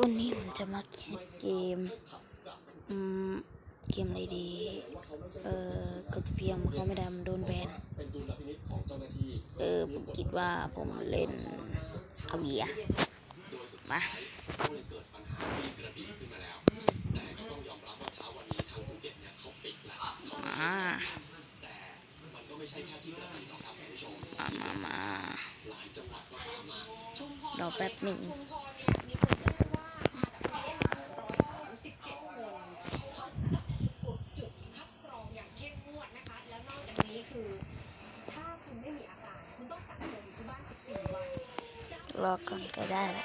วันนี้ผมจะมาแคสเกม อืม เกมอะไรดี เออกดเพียมเขาไม่ได้มันโดนแบน เออ ผมคิดว่าผมเล่นอาเวีย มามามามามา รอแป๊บหนึ่งรอก่อนก็ได้แหละ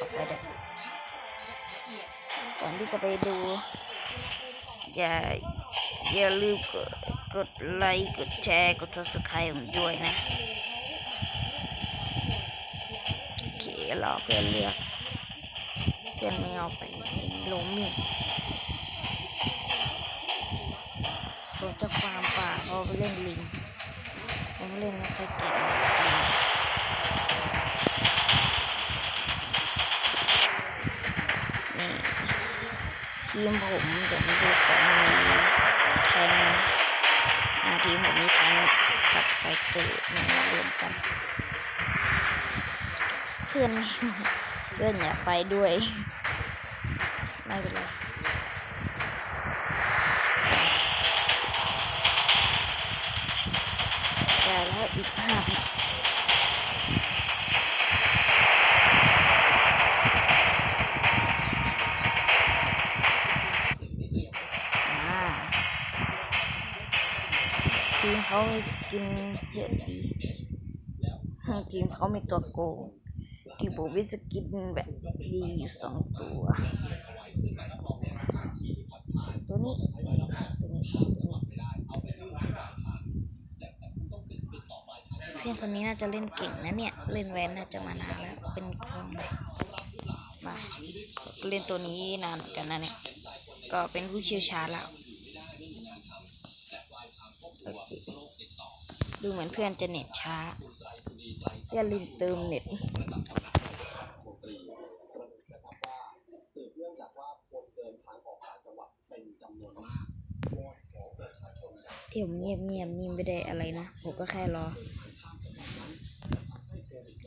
กับไปเดก่อนที่จะไปดู อย่าอย่าลืมกดกดไลค์กดแชร์กด subscribe ผมด้วยนะ โอเครอเพื่อนเลือกเพื่อนไม่เอาไปลงมีดผมจะฟาร์มป่าเพราไปเล่นลิงผมเล่นไม่ค่อยเก่ง ทีมผมเดี๋ยวมาดูก่อนมีแทงอาทีมผมมีแทงกับไฟเกิดมารวมกัน เพื่อนเพื่อนอยากไปด้วย ไม่เป็นไรแต่แล้วอีกห้า กินเยอะดีทีมเขามีตัวโกงทีมผมมีสกินแบบดีอยู่สองตัว ตัวนี้ ตัวนี้ตัวนี้เพื่อนคนนี้น่าจะเล่นเก่งนะเนี่ย เล่นแวนน่าจะมานานแล้ว เป็นคนมาเล่นตัวนี้นานเหมือนกันนะเนี่ย ก็เป็นผู้เชี่ยวชาญแล้วโอเค ดูเหมือนเพื่อนจะเน็ตช้า อย่าลืมเติมเน็ตที่ผมเงียบเงียบๆนี่ไม่ได้อะไรนะ ผมก็แค่รอ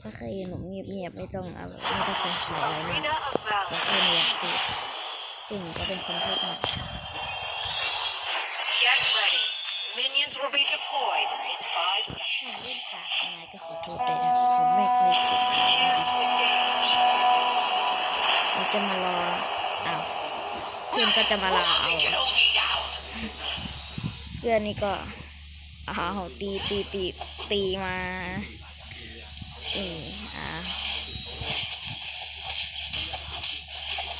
ถ้าใครเห็นผมเงียบเงียบๆไม่ต้องอะไรไม่ต้องการขายอะไรนะ Arena of แต่ Valor. แค่ไม่อยากพูดจริงก็เป็นคนพูดมาก Minions will be deployed in five seconds. เล่นฉากยังไงก็ขอโทษด้วยนะผมไม่ค่อยเก่ง Hands engage. เราจะมารออ้าวเพื่อนก็จะมารอเอา Hold me down. เพื่อนนี่ก็อ้าวตีตีตีตีมาอืมอ่า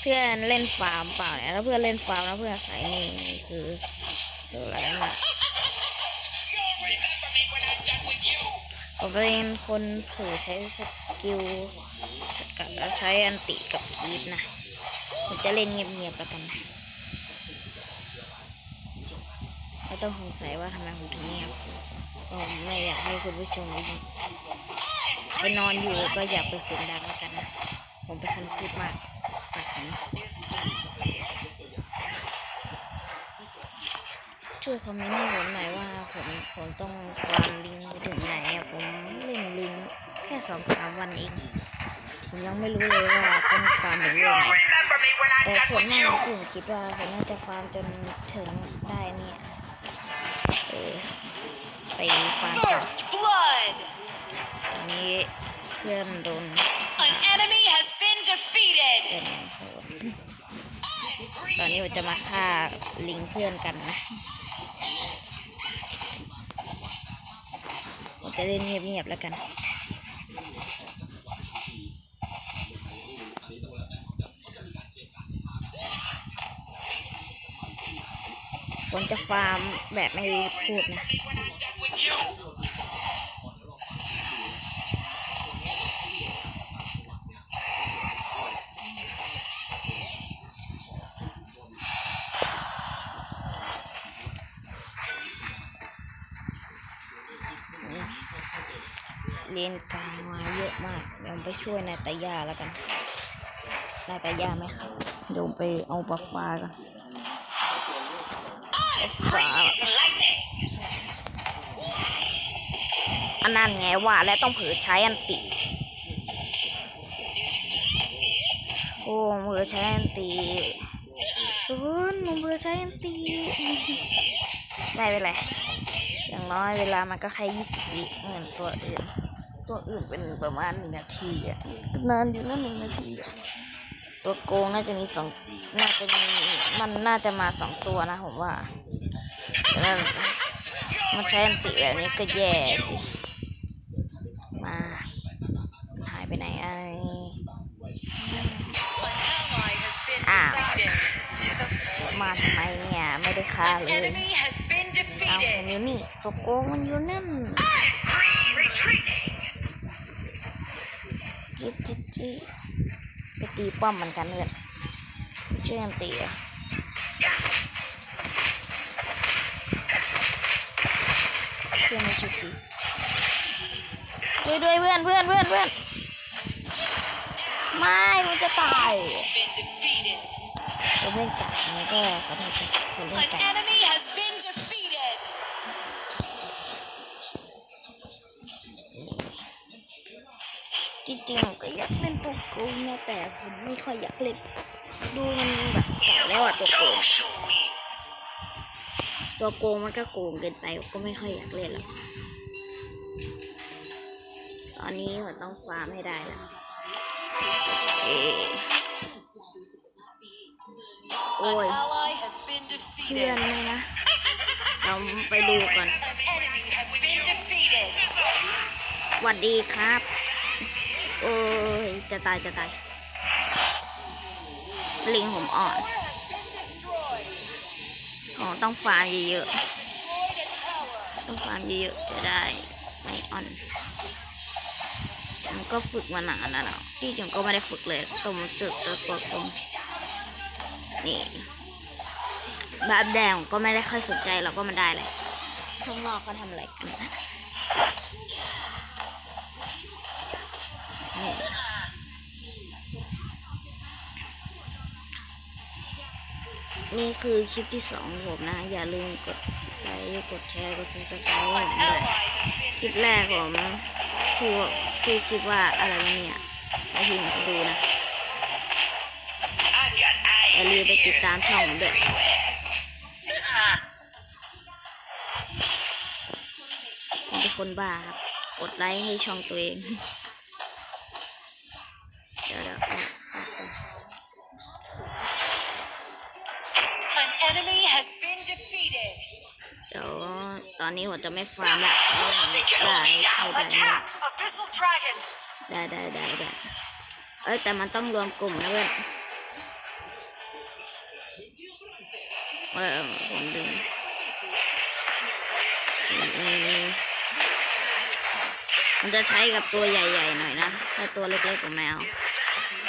เพื่อนเล่นฟาร์มเปล่าเนี่ยถ้าเพื่อนเล่นฟาร์มแล้วเพื่อนใส่นี่นี่คือคืออะไรนะ ผมเป็นคนเผื่อใช้สกิลกับใช้อันติกับอีฟนะ ผมจะเล่นเงียบๆแล้วกันนะไม่ต้องสงสัยว่าทำไมผมถึงเงียบผมไม่อยากให้คุณผู้ชมได้ยินไปนอนอยู่ก็อย่าเปิดเสียงดังแล้วกันนะ ผมเป็นคนพูดมากปากนี้ ช่วยคอมเมนต์ให้ผมหน่อยว่าผมผมต้องวางลิงก์ไปถึงไหนอะผมเล่นลิงก์แค่สองสามวันเอง ผมยังไม่รู้เลยว่าต้องฟาร์มถึงเรื่อง You'll ไหน remember me when I'm แต่ done ส่วน with มาก you. ผมคิดว่าผมน่าจะฟาร์มจนถึงได้เนี่ยเออฟาร์มต่อ First blood. ตอนนี้เพื่อนโดน An enemy has been defeated. เป็นโหดตอนนี้เราจะมาฆ่าลิงเพื่อนกันนะ จะเล่นเงียบๆแล้วกันผมจะฟาร์มแบบไม่พูดนะ With you. เรียนกลางมาเยอะมากเดี๋ยวผมไป ช่วยนายตายาแล้วกันนายตายาไหมครับเดี๋ยวผมไปเอาปลาฟ้ากันปลาฟ้า It's lightning. อันนั้นไงว่าแล้วต้องเผือใช้อันติ โอ้เผือใช้อันติทุกคนหนูเผือใช้อันติได้ไปเลยอย่างน้อยเวลามันก็แค่ยี่สิบวิเหมือนตัวอื่น ตัวอื่นเป็นประมาณหนึ่งนาทีอะนานอยู่นะหนึ่งนาทีอะตัวโกงน่าจะมีสองน่าจะมีมันน่าจะมาสองตัวนะผมว่าแต่นั่นมันใช้อันติแบบนี้ก็แย่สิมามันหายไปไหนไอ้ An ally has been Ow. defeated. To the มาทำไมเนี่ย ไม่ได้ฆ่า An เลย enemy has been เอามัน defeated. อยู่นี่ตัวโกงมันอยู่นั่น จิจิจิไปตีป้อมมันกันเลยเชื่อมตีอะเพื่อนไม่ชุดตีช่วยด้วยเพื่อนเพื่อนเพื่อนเพื่อนไม่มันจะตาย Been defeated. ผมเล่นกัดมันก็ขอโทษครับผมเล่นกัด ริงๆผมก็อยากเล่นตัวโกงนะแต่ผมไม่ค่อยอยากเล่นดูมันแบบเก่าแล้วอะตัวโกง show me. ตัวโกงมันก็โกงเกินไปก็ไม่ค่อยอยากเล่นแล้วตอนนี้มันต้องฟาร์มให้ได้แล้วโอเคโอ้ An ย ally has been เพื่อน defeated. เลยนะเราไปดูก่อน An enemy has been defeated. สวัสดีครับ โอ้ย จะตายจะตาย ลิงผมอ่อน อ๋อ ต้องฟาร์มเยอะๆ ต้องฟาร์มเยอะๆ จะได้ไม่อ่อนมันก็ฝึกมานานแล้วที่จริงก็ไม่ได้ฝึกเลยตรงจุดตัวตัวตรงนี่แบบแดงก็ไม่ได้ค่อยสนใจเราก็มันได้เลยข้างนอกก็ทำอะไรกันนะ นี่คือคลิปที่สองผมนะ อย่าลืมกดไลค์กดแชร์กดซับสไครต์ให้ผมด้วยคลิปแรกผมพูดพูดคิดว่าอะไรเนี่ยไปพิมพ์ดูนะอย่าลืมไปติดตามช่องผมด้วยผมเป็นคนบ้าครับ กดไลค์ให้ช่องตัวเอง เดี๋ยวตอนนี้ผมจะไม่ฟาร์มละเพราะว่าผมได้ได้ได้ Abyssal dragon. ได้ได้ได้ได้เอ้ยแต่มันต้องรวมกลุ่มนะเพื่อนเออผมดึงอืมมันจะใช้กับตัวใหญ่ๆหน่อยนะ ถ้าตัวเล็กๆผมไม่เอา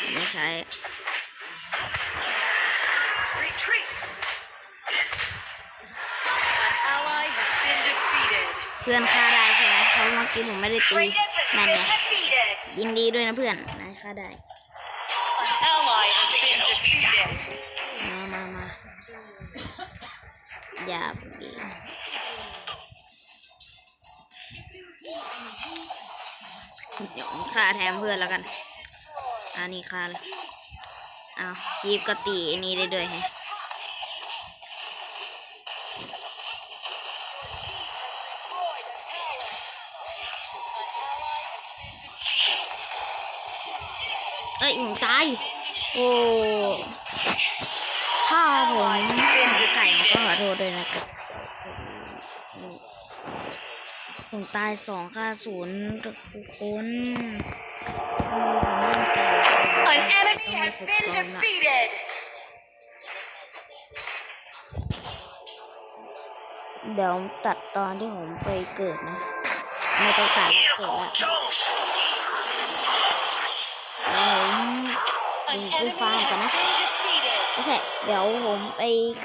ผมไม่ใช้ เพื่อนฆ่าได้ใช่ไหมเพราะเมื่อกี้ผมไม่ได้ตีนั่นไงยินดีด้วยนะเพื่อนนายฆ่าได้ ally has been defeated. มามามาอย่าดีเดี๋ยวฆ่าแทนเพื่อนแล้วกัน อันนี้ฆ่าเลย เอายีบก็ตีอันนี้ได้ด้วยแฮะ อ้ยผมตาย โอ้ถ้าผมเป็นไก่ก็ขอโทษด้วยนะครับผมตายสองค่าศูนย์กับทุกคน An enemy has been defeated. เดี๋ยวตัดตอนที่ผมไปเกิดนะ ไม่ต้องตัดเกิดละ เดี๋ยวผม An Mình đi enemy pha has cả nó. been defeated. โอเค เดี๋ยวผมไป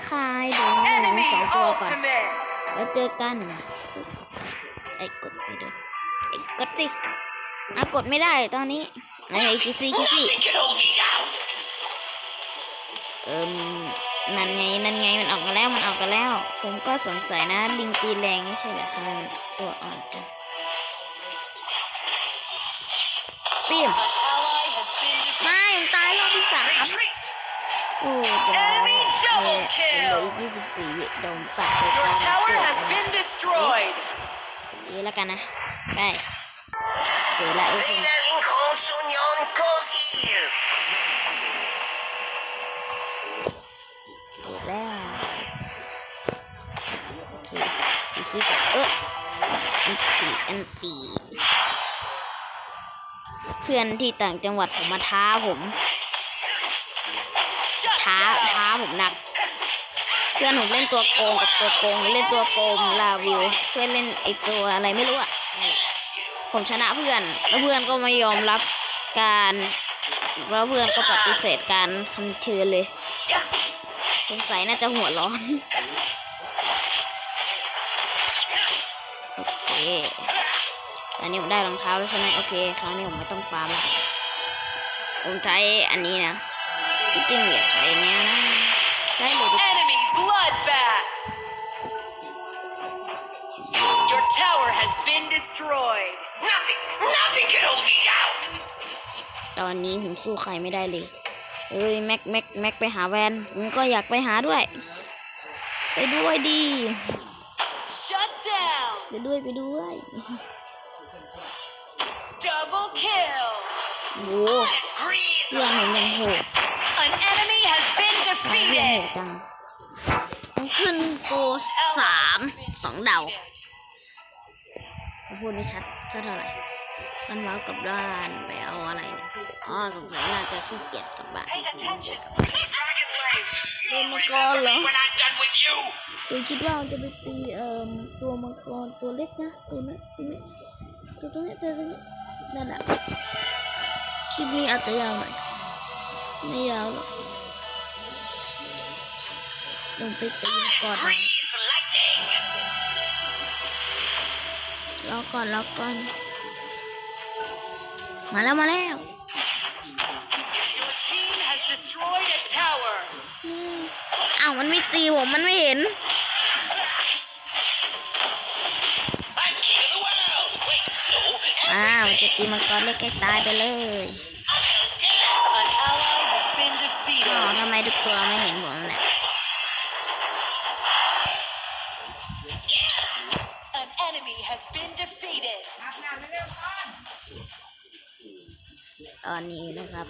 ค่ายดูหมู Enemy สองตัวก่อน ultimate. แล้วเจอกัน ไอ้กดไปดูไอ้กดสิอะกดไม่ได้ตอนนี้ไอ้คิซี่คิซี่ can hold me down. เอิมนั่นไงนั่นไงมันออกมาแล้วมันออกมาแล้ว ผมก็สงสัยนะลิงตีแรงไม่ใช่เหรอทำไมมันตัวอ่อนจังปิม โอ้เดี๋ยว Enemy double เห kill ลือยี่สิบสี่วิโดนตัดไป Your ตาม tower ตัว has been destroyed. นี่แล้วกันนะ ไปเจอละไอ้คน Lincoln Sunyon Kozi. เจอแล้วโอเคอีกทีก่อนเอออันตีอันตีเพื่อนที่ต่างจังหวัดผมมาท้าผม Shut ท้าท้าผมหนัก เพื่อนผมเล่นตัวโกงกับตัวโกงเล่นตัวโกงลาวิวเพื่อนเล่นไอตัวอะไรไม่รู้อะผมชนะเพื่อน แล้วเพื่อนก็ไม่ยอมรับการแล้วเพื่อนก็ปฏิเสธการคำเชิญเลยสงสัยน่าจะหัวร้อนโอเคตอนนี้ผมได้รองเท้าแล้วใช่ไหมโอเคคราวนี้ผมไม่ต้องฟาร์มละผมใช้อันนี้นะ ที่จริงอยากใช้อันเนี้ยนะใช้เลยดิ Enemy bloodbath. Your tower has been destroyed. Nothing, nothing can hold me down. ตอนนี้ผมสู้ใครไม่ได้เลยเอ้ยแม็กแม็กแม็กไปหาแวนผมก็อยากไปหาด้วย ไปด้วยดี Shut down. ไปด้วยไปด้วย Double kill. โอ้โหเพื่อนผมยังโหด เพื่อนโห defeated. ดจังผมขึ้นโกสามสองดาวผมพูดไม่ชัดสักเท่าไหร่ด้านว้าวกับด้านไปเอาอะไรเนี่ยอ๋อสงสัยน่าจะขี้เกียจกลับบ้าน Pay attention to Dragon Lane. เล่นมังกรเหรอ When I'm done with you. ตัวคิดว่าจะไปตีเอ่อตัวมังกรตัวเล็กนะตัวนี้ตัวนี้ตัวตรงนี้ตัวตรงนี้นั่นแหละคลิปนี้อาจจะยาวหน่อยไม่ยาวหรอก ลงไปตีมังกรนะ Freeze lightning. รอก่อนรอก่อน มาแล้วมาแล้ว Your team has destroyed a tower. อืมอ้าวมันไม่ตีผมมันไม่เห็น I'm king of the world. Wait, no. อ้าวจะตีมังกรเล็กใกล้ตายไปเลย An ally has been อ๋อ defeated. ทำไมทุกตัวไม่เห็นผมเนี่ย ตอนนี้นะครับ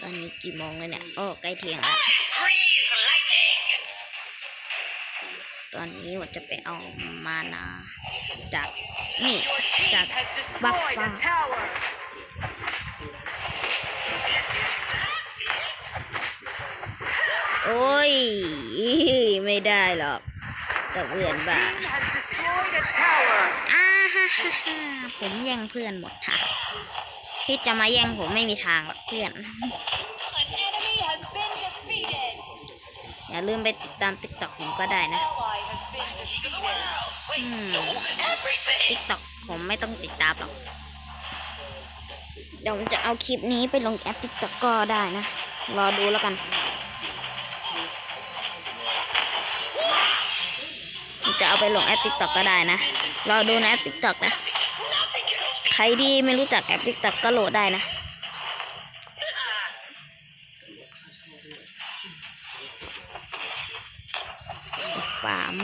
ตอนนี้กี่โมงเลยเนี่ย โอ้ใกล้เที่ยงแล้ว Freeze lightning. ตอนนี้ว่าจะไปเอามานาจากนี่ Your team จาก has บัฟ destroyed ฟ้า a tower. โอ้ย ไม่ได้หรอกกับเพื่อนบ้า Team has destroyed a tower. อ้าฮ่าฮ่าฮ่าผมแย่งเพื่อนหมดค่ะ ที่จะมาแย่งผมไม่มีทางหรอกเพื่อน อย่าลืมไปติดตามติ๊กต็อกผมก็ได้นะติ๊กต็อกผมไม่ต้องติดตามหรอก เดี๋ยวผมจะเอาคลิปนี้ไปลงแอปติ๊กต็อกก็ได้นะ รอดูแล้วกันจะเอาไปลงแอปติ๊กต็อกก็ได้นะ รอดูในแอปติ๊กต็อกนะ ครที่ไม่รู้จักแอปติ๊กต็อกก็โหลดได้นะ สาม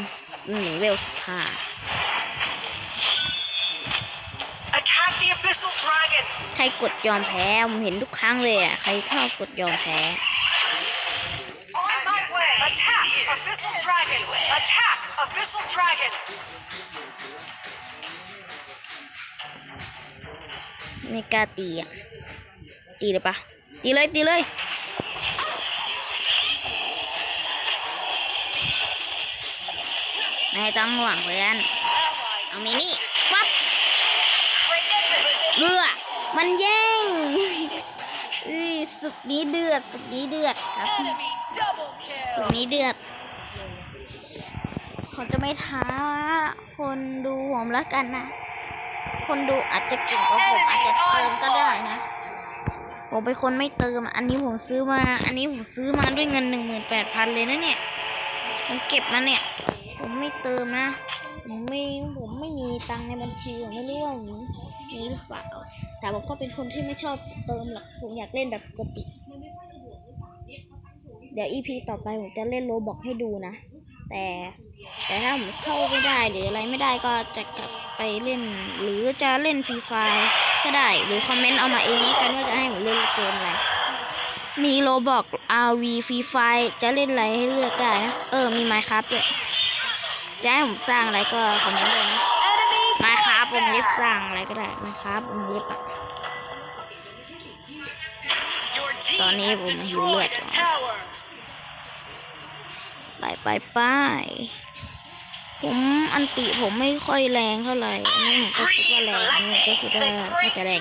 หนึ่งเวลห้า Attack the abyssal dragon. ใครกดยอมแพ้ ผมเห็นทุกครั้งเลยอะ ใครชอบกดยอมแพ้ On my way. Attack, abyssal dragon. Attack, abyssal dragon. ไม่กล้าตีอะ ตีเลยปะตีเลยตีเลยไม่ต้องห่วงเพื่อน เอามินี่วับเรือมันแย่งอุ้ยสุดนี้เดือด สุดนี้เดือดครับ สุดนี้เดือดผมจะไม่ท้าคนดูผมแล้วกันนะ คนดูอาจจะเก่งกว่าผมอาจจะเติมก็ได้นะ ผมเป็นคนไม่เติม อันนี้ผมซื้อมา อันนี้ผมซื้อมาด้วยเงินหนึ่งหมื่นแปดพันเลยนะเนี่ย ผมเก็บมาเนี่ย ผมไม่เติมนะ ผมไม่ ผมไม่มีตังในบัญชีผมไม่รู้ว่ามีมีหรือเปล่า แต่ผมก็เป็นคนที่ไม่ชอบเติมหรอก ผมอยากเล่นแบบปกติ เดี๋ยว EP ต่อไปผมจะเล่นโรบอกให้ดูนะ แต่แต่ถ้าผมเข้าไม่ได้หรืออะไรไม่ได้ก็จะกลับ ไปเล่น หรือจะเล่นฟรีไฟก็ได้ หรือคอมเมนต์เอามาเองกันว่าจะให้ผมเล่นเกมอะไร มีโรบอก RV ฟรีไฟจะเล่นอะไรให้เลือกได้นะ เออ มีไมค์ครับด้วยจะให้ผมสร้างอะไรก็คอมเมนต์เลยนะไมค์ครับผมเล็บสร้างอะไรก็ได้ไมค์ครับผมเล็บอะ Your team Tao ní has vùng destroyed dữ a lệ. tower. ไปไปไป ผมอันติผมไม่ค่อยแรงเท่าไหร่อันนี้ผมก็คิดว่าแรงอันนี้ผมก็คิดว่าน่จะแรง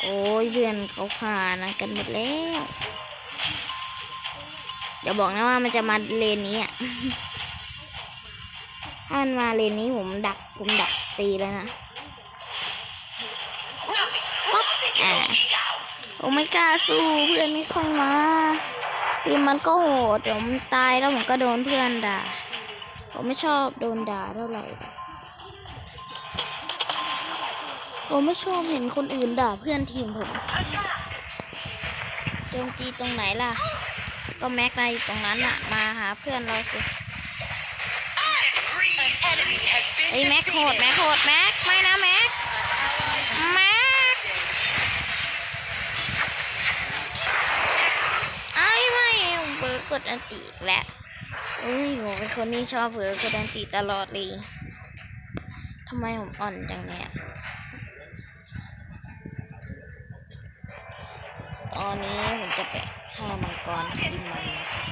โอ้ยเพื่อนเขาขานะกันหมดแล้วอย่าบอกนะว่ามันจะมาเลนนี้อะถ้ามันมาเลนนี้ผมดักผมดักตีแล้วนะปั๊บอ่าผมไม่กล้าสู้เพื่อนไม่ค่อยมาทีมมันก็โหดผมตายแล้วผมก็โดนเพื่อนด่า ผมไม่ชอบโดนด่าเท่าไหร่ผมไม่ชอบเห็นคนอื่นด่าเพื่อนทีมผมโจมตีตรงไหนล่ะ ก็แม็กอะไรตรงนั้นอะมาหาเพื่อนเราสิ An enemy has been เฮ้แม็กโหดแม็กโหดแม็กไม่นะแม็กแม็กไอ้ไม่เบอร์กดอันติกแล้ว เอ้ยผมเป็นคนที่ชอบเบอร์กดอันติตลอดเลยทำไมผมอ่อนจังเนี่ยตอนนี้ผมจะไปฆ่ามังกรที่มันนะครับ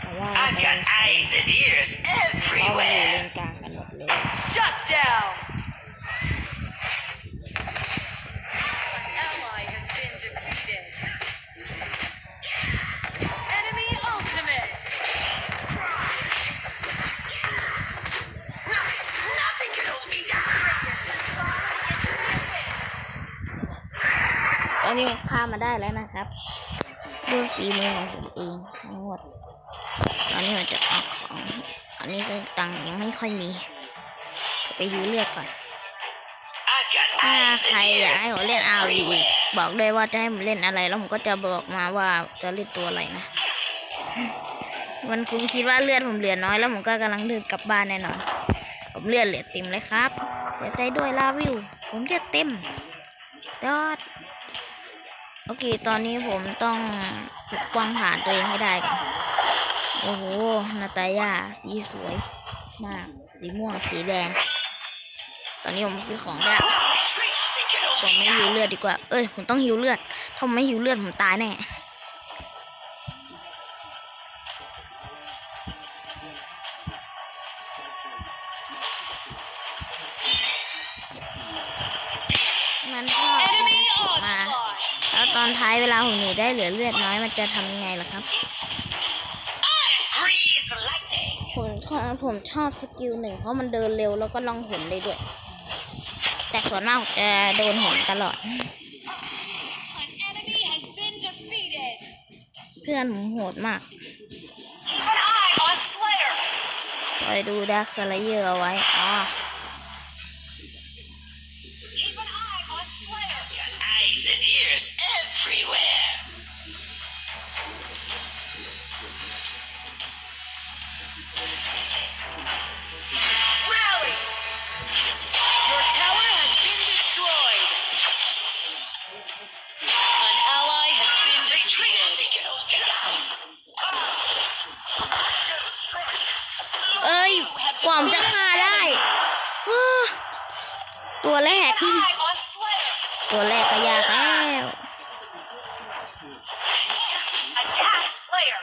แต่ว่า I've got eyes and ears เขามาอยู่ everywhere. เลนกลางกันหมดเลย Shut down. มามาได้แล้วนะครับด้วยฝีมือของผมเองทั้งหมดตอนนี้มันจะเอาของอันนี้ก็ตังค์ยังไม่ค่อยมีไปยูเลือดก่อนถ้าใครอยากให้ผมเล่น RV everywhere. บอกด้วยว่าจะให้ผมเล่นอะไร แล้วผมก็จะบอกมาว่าจะเล่นตัวอะไรนะมันคุณคิดว่าเลือดผมเหลือน้อยแล้วผมก็กำลังเดินกลับบ้านแน่นอนผมเลือดเหลือเต็มเลยครับเสียใจด้วยลาวิว ผมเลือดเต็มยอด โอเค ตอนนี้ผมต้องปกป้องผ่านตัวเองให้ได้ก่อน โอ้โห นาตายาสีสวยมาก สีม่วง สีแดง ตอนนี้ผมซื้อของได้ผมไม่หิวเลือดดีกว่า เอ้ย ผมต้องหิวเลือด ถ้าไม่หิวเลือดผมตายแน่ ลือเลือดน้อยมันจะทำยังไงล่ะครับ Freeze lightning. ผมผมชอบสกิลหนึ่งเพราะมันเดินเร็วแล้วก็ล่องหนได้ด้วย แต่ส่วนมากผมจะโดนหนตลอด An enemy has been defeated. เพื่อนผมโหดมาก Keep an eye on Slayer. คอยดูดักสไลเยอร์เอาไว้อ๋อ กว่าผมจะฆ่าได้เฮ้อตัวแรก Eye on Slayer. ตัวแรกก็ยากแล้ว Attack Slayer.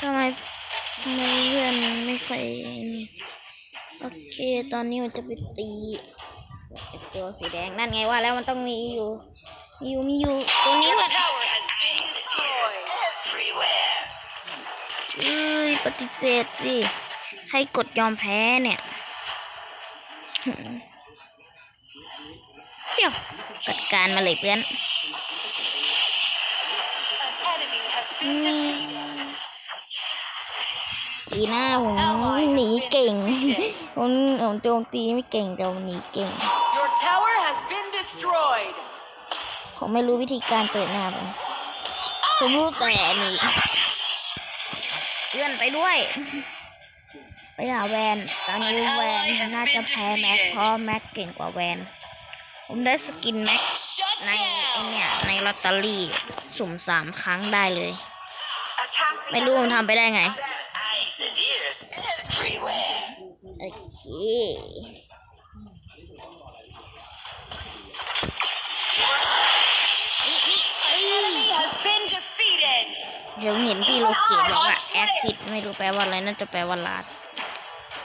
ทำไมทำไมเพื่อนไม่ค่อยนี่โอเค ตอนนี้มันจะไปตีไอ้ตัวสีแดงนั่นไงว่าแล้วมันต้องมีอยู่ มีอยู่มีอยู่ ตัวนี้ Your ว่ะ ปฏิเสธสิ ให้กดยอมแพ้เนี่ยหืมเชี่ยวจัดการมาเลยเพื่อน An enemy has been defeated. ดีหน้าผมหนีเก่งผมผมโจมตีไม่เก่งแต่ผมหนีเก่ง Your tower has been destroyed. ผมไม่รู้วิธีการเปิดหน้าผมผมรู้แต่หนี เลื่อนไปด้วย ไปหาแวนตอนนี้แวนน่าจะแพ้แม็กเพราะแม็กเก่งกว่าแวน ผมได้สกินแม็ก Shut ในไอเนี่ยในลอตเตอรี่สุ่มสามครั้งได้เลย ไม่รู้ผมทำไปได้ไง Eyes and ears everywhere. โอเค ดี๋ยวเห็นพี่โลเกตบอกว่าแอคซิดไม่รู้แปลว่าอะไรน่าจะแปลว่าลาด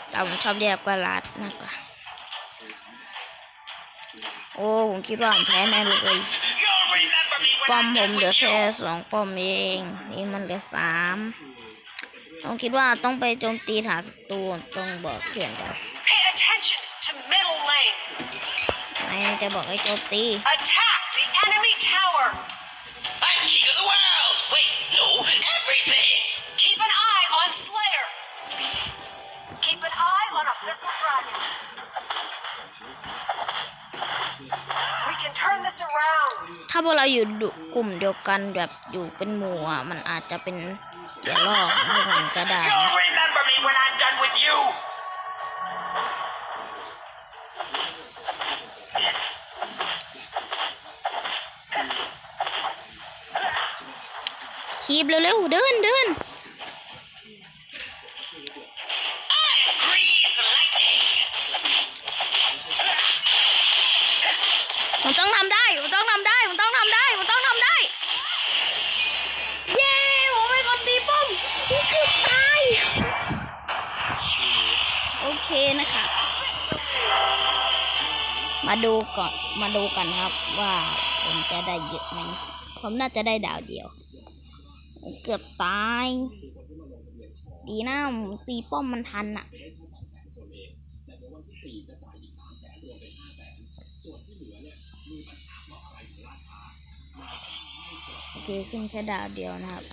แต่ผมชอบเรียกว่าลาดมากกว่า โอ้ผมคิดว่าผมแพ้แน่เลย You'll remember me ป้อ when ม I'm ผม done เหลือ with แค่ you. สองป้อมเอง นี่มันเหลือสามต้องคิดว่าต้องไปโจมตีฐานศัตรูต้องบอกเพื่อนก่อน Pay attention to middle lane. นายจะบอกให้โจมตี ถ้าพวกเราอยู่ดุกลุ่มเดียวกันแบบอยู่เป็นหมู่อะมันอาจจะเป็นเดี๋ยวรอบให้ผมก็ได้ You'll remember me when I'm done with you. คีบเร็วๆเดินเดิน ดูก่อนมาดูกันครับ ว่าผมจะได้เยอะไหมผมน่าจะได้ดาวเดียว เกือบตาย ดีนะผมตีป้อมมันทันอะโอเคขึ้นแค่ดาวเดียวนะครับ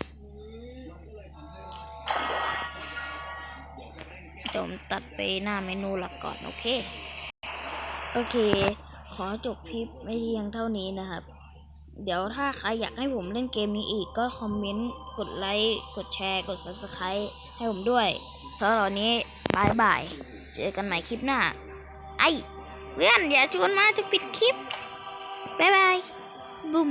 ผมตัดไปหน้าเมนูหลักก่อน โอเค โอเค ขอจบคลิปไม่เพียงเท่านี้นะครับ เดี๋ยวถ้าใครอยากให้ผมเล่นเกมนี้อีกก็คอมเมนต์ กดไลค์ กดแชร์ กด subscribe ให้ผมด้วยสำหรับวันนี้บายบาย เจอกันใหม่คลิปหน้า ไอ้เพื่อนอย่าชวนมาจะปิดคลิปบายบายบุ้ม